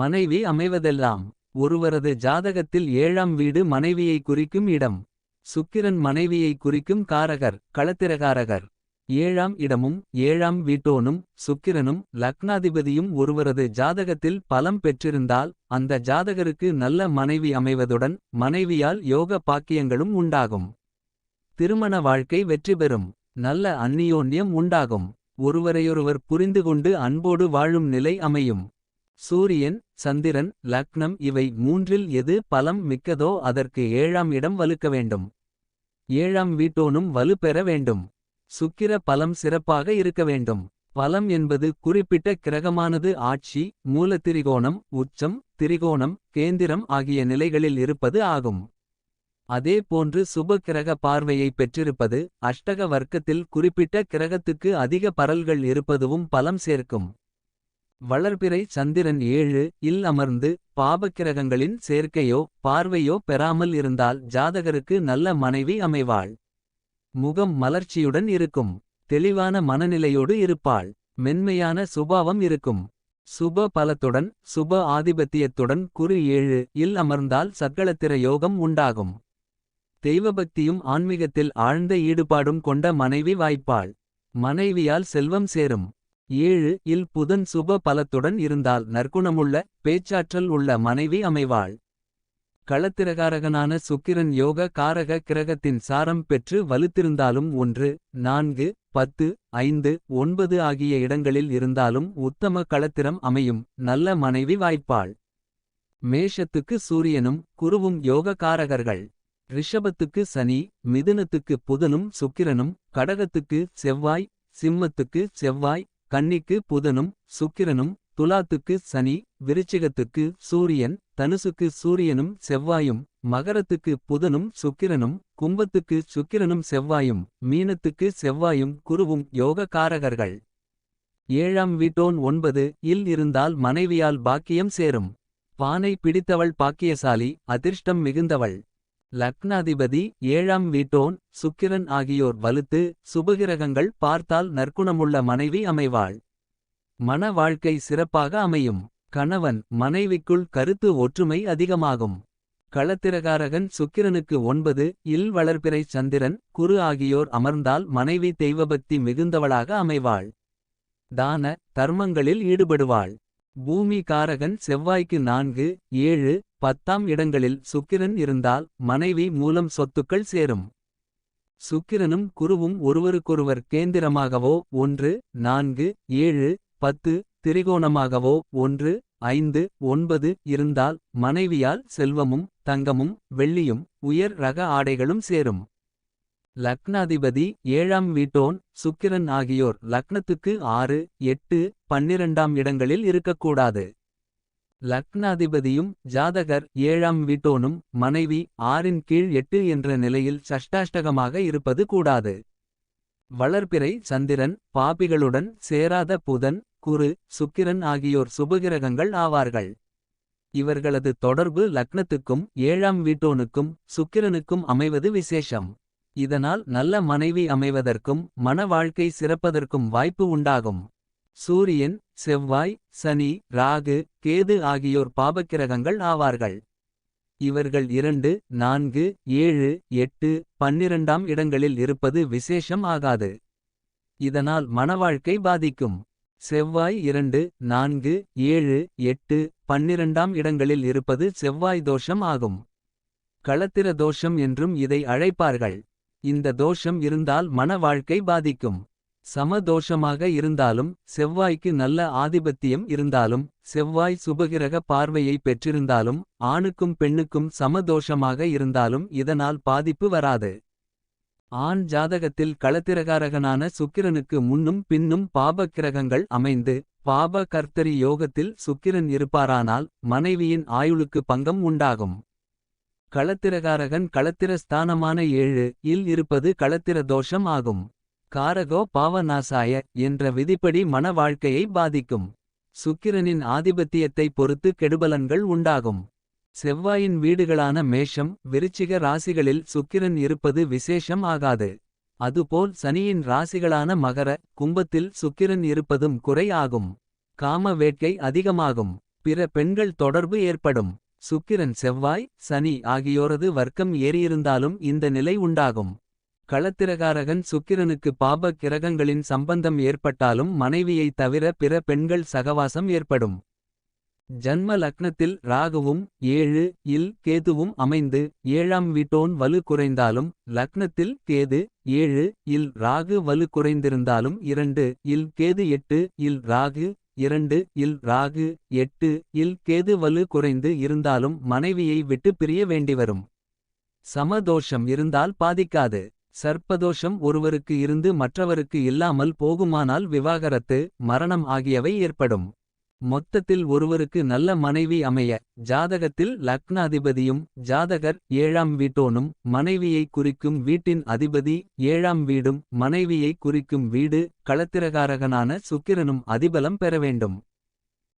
மனைவி அமைவதெல்லாம் ஒருவரது ஜாதகத்தில் ஏழாம் வீடு மனைவியை குறிக்கும் இடம். சுக்கிரன் மனைவியை குறிக்கும் காரகர் களத்திரகாரகர். ஏழாம் இடமும் ஏழாம் வீட்டோனும் சுக்கிரனும் லக்னாதிபதியும் ஒருவரது ஜாதகத்தில் பலம் பெற்றிருந்தால் அந்த ஜாதகருக்கு நல்ல மனைவி அமைவதுடன் மனைவியால் யோக பாக்கியங்களும் உண்டாகும். திருமண வாழ்க்கை வெற்றி பெறும். நல்ல அந்நியோன்யம் உண்டாகும். ஒருவரையொருவர் புரிந்துகொண்டு அன்போடு வாழும் நிலை அமையும். சூரியன் சந்திரன் லக்னம் இவை மூன்றில் எது பலம் மிக்கதோ அதற்கு ஏழாம் இடம் வலுக்க வேண்டும். ஏழாம் வீட்டோனும் வலு பெற வேண்டும். சுக்கிர பலம் சிறப்பாக இருக்க வேண்டும். பலம் என்பது குறிப்பிட்ட கிரகமானது ஆட்சி மூலத்திரிகோணம் உச்சம் திரிகோணம் கேந்திரம் ஆகிய நிலைகளில் இருப்பது ஆகும். அதே போன்று சுப கிரக பார்வையை பெற்றிருப்பது அஷ்டக வர்க்கத்தில் குறிப்பிட்ட கிரகத்துக்கு அதிக பரல்கள் இருப்பதுவும் பலம் சேர்க்கும். வளர்பிறை சந்திரன் ஏழு இல் அமர்ந்து பாபக்கிரகங்களின் சேர்க்கையோ பார்வையோ பெறாமல் இருந்தால் ஜாதகருக்கு நல்ல மனைவி அமைவாள். முகம் மலர்ச்சியுடன் இருக்கும். தெளிவான மனநிலையோடு இருப்பாள். மென்மையான சுபாவம் இருக்கும். சுப பலத்துடன் சுப ஆதிபத்தியத்துடன் குறு ஏழு இல் அமர்ந்தால் சக்களத்திர யோகம் உண்டாகும். தெய்வபக்தியும் ஆன்மீகத்தில் ஆழ்ந்த ஈடுபாடும் கொண்ட மனைவி வாய்ப்பாள். மனைவியால் செல்வம் சேரும். ஏழு இல் புதன் சுப பலத்துடன் இருந்தால் நற்குணமுள்ள பேச்சாற்றல் உள்ள மனைவி அமைவாள். களத்திரகாரகனான சுக்கிரன் யோக காரக கிரகத்தின் சாரம் பெற்று வலுத்திருந்தாலும் ஒன்று நான்கு பத்து ஐந்து ஒன்பது ஆகிய இடங்களில் இருந்தாலும் உத்தம களத்திரம் அமையும் நல்ல மனைவி வாய்ப்பாள். மேஷத்துக்கு சூரியனும் குருவும் யோக காரகர்கள். ரிஷபத்துக்கு சனி மிதுனத்துக்கு புதனும் சுக்கிரனும் கடகத்துக்கு செவ்வாய் சிம்மத்துக்கு செவ்வாய் கன்னிக்கு புதனும் சுக்கிரனும் துலாத்துக்கு சனி விருச்சிகத்துக்கு சூரியன் தனுசுக்கு சூரியனும் செவ்வாயும் மகரத்துக்கு புதனும் சுக்கிரனும் கும்பத்துக்கு சுக்கிரனும் செவ்வாயும் மீனத்துக்கு செவ்வாயும் குருவும் யோக காரகர்கள் ஏழாம் வீட்டோன் ஒன்பது இல் இருந்தால் மனைவியால் பாக்கியம் சேரும். பானை பிடித்தவள் பாக்கியசாலி அதிர்ஷ்டம் மிகுந்தவள். லக்னாதிபதி ஏழாம் வீட்டோன் சுக்கிரன் ஆகியோர் வலுத்து சுபகிரகங்கள் பார்த்தால் நற்குணமுள்ள மனைவி அமைவாள். மன வாழ்க்கை சிறப்பாக அமையும். கணவன் மனைவிக்குள் கருத்து ஒற்றுமை அதிகமாகும். களத்திரகாரகன் சுக்கிரனுக்கு ஒன்பது இல் வளர்பிறை சந்திரன் குரு ஆகியோர் அமர்ந்தால் மனைவி தெய்வபக்தி மிகுந்தவளாக அமைவாள். தான தர்மங்களில் ஈடுபடுவாள். பூமி காரகன் செவ்வாய்க்கு நான்கு ஏழு பத்தாம் இடங்களில் சுக்கிரன் இருந்தால் மனைவி மூலம் சொத்துக்கள் சேரும். சுக்கிரனும் குருவும் ஒருவருக்கொருவர் கேந்திரமாகவோ ஒன்று நான்கு ஏழு பத்து திரிகோணமாகவோ ஒன்று ஐந்து ஒன்பது இருந்தால் மனைவியால் செல்வமும் தங்கமும் வெள்ளியும் உயர் ரக ஆடைகளும் சேரும். லக்னாதிபதி ஏழாம் வீட்டோன் சுக்கிரன் ஆகியோர் லக்னத்துக்கு ஆறு எட்டு பன்னிரண்டாம் இடங்களில் இருக்கக்கூடாது. லக்னாதிபதியும் ஜாதகர் ஏழாம் வீட்டோனும் மனைவி ஆறின் கீழ் எட்டு என்ற நிலையில் சஷ்டாஷ்டகமாக இருப்பது கூடாது. வளர்பிறை சந்திரன் பாபிகளுடன் சேராத புதன் குரு சுக்கிரன் ஆகியோர் சுபகிரகங்கள் ஆவார்கள். இவர்களது தொடர்பு லக்னத்துக்கும் ஏழாம் வீட்டோனுக்கும் சுக்கிரனுக்கும் அமைவது விசேஷம். இதனால் நல்ல மனைவி அமைவதற்கும் மன வாழ்க்கை சிறப்பதற்கும் வாய்ப்பு உண்டாகும். சூரியன் செவ்வாய் சனி ராகு கேது ஆகியோர் பாபக்கிரகங்கள் ஆவார்கள். இவர்கள் இரண்டு நான்கு ஏழு எட்டு பன்னிரண்டாம் இடங்களில் இருப்பது விசேஷம் ஆகாது. இதனால் மனவாழ்க்கை பாதிக்கும். செவ்வாய் இரண்டு நான்கு ஏழு எட்டு பன்னிரண்டாம் இடங்களில் இருப்பது செவ்வாய் தோஷம் ஆகும். களத்திர தோஷம் என்றும் இதை அழைப்பார்கள். இந்த தோஷம் இருந்தால் மன வாழ்க்கை பாதிக்கும். சமதோஷமாக இருந்தாலும் செவ்வாய்க்கு நல்ல ஆதிபத்தியம் இருந்தாலும் செவ்வாய் சுபகிரக பார்வையை பெற்றிருந்தாலும் ஆணுக்கும் பெண்ணுக்கும் சமதோஷமாக இருந்தாலும் இதனால் பாதிப்பு வராது. ஆண் ஜாதகத்தில் களத்திரகாரகனான சுக்கிரனுக்கு முன்னும் பின்னும் பாபக்கிரகங்கள் அமைந்து பாப கர்த்தரி யோகத்தில் சுக்கிரன் இருப்பாரானால் மனைவியின் ஆயுளுக்கு பங்கம் உண்டாகும். களத்திரகாரகன் களத்திர ஸ்தானமான ஏழு இல் இருப்பது களத்திர தோஷம் ஆகும். காரகோ பாவநாசாய என்ற விதிப்படி மன வாழ்க்கையை பாதிக்கும். சுக்கிரனின் ஆதிபத்தியத்தை பொறுத்து கெடுபலன்கள் உண்டாகும். செவ்வாயின் வீடுகளான மேஷம் விருச்சிக ராசிகளில் சுக்கிரன் இருப்பது விசேஷம் ஆகாது. அதுபோல் சனியின் ராசிகளான மகர கும்பத்தில் சுக்கிரன் இருப்பதும் குறை ஆகும். காம வேட்கை அதிகமாகும். பிற பெண்கள் தொடர்பு ஏற்படும். சுக்கிரன் செவ்வாய் சனி ஆகியோரது வர்க்கம் ஏறியிருந்தாலும் இந்த நிலை உண்டாகும். களத்திரகாரகன் சுக்கிரனுக்கு பாப கிரகங்களின் சம்பந்தம் ஏற்பட்டாலும் மனைவியை தவிர பிற பெண்கள் சகவாசம் ஏற்படும். ஜன்ம லக்னத்தில் ராகுவும் ஏழு இல் கேதுவும் அமைந்து ஏழாம் வீட்டோன் வலு குறைந்தாலும் லக்னத்தில் கேது ஏழு இல் ராகு வலு குறைந்திருந்தாலும் இரண்டு இல் கேது எட்டு இல் ராகு இரண்டு இல் ராகு எட்டு இல் கேது வலு குறைந்து இருந்தாலும் மனைவியை விட்டு பிரிய வேண்டிவரும். சமதோஷம் இருந்தால் பாதிக்காது. சர்ப்பதோஷம் ஒருவருக்கு இருந்து மற்றவருக்கு இல்லாமல் போகுமானால் விவாகரத்து மரணம் ஆகியவை ஏற்படும். மொத்தத்தில் ஒருவருக்கு நல்ல மனைவி அமைய ஜாதகத்தில் லக்ன அதிபதியும் ஜாதகர் ஏழாம் வீட்டோனும் மனைவியை குறிக்கும் வீட்டின் அதிபதி ஏழாம் வீடும் மனைவியை குறிக்கும் வீடு களத்திரகாரகனான சுக்கிரனும் அதிபலம் பெற வேண்டும்.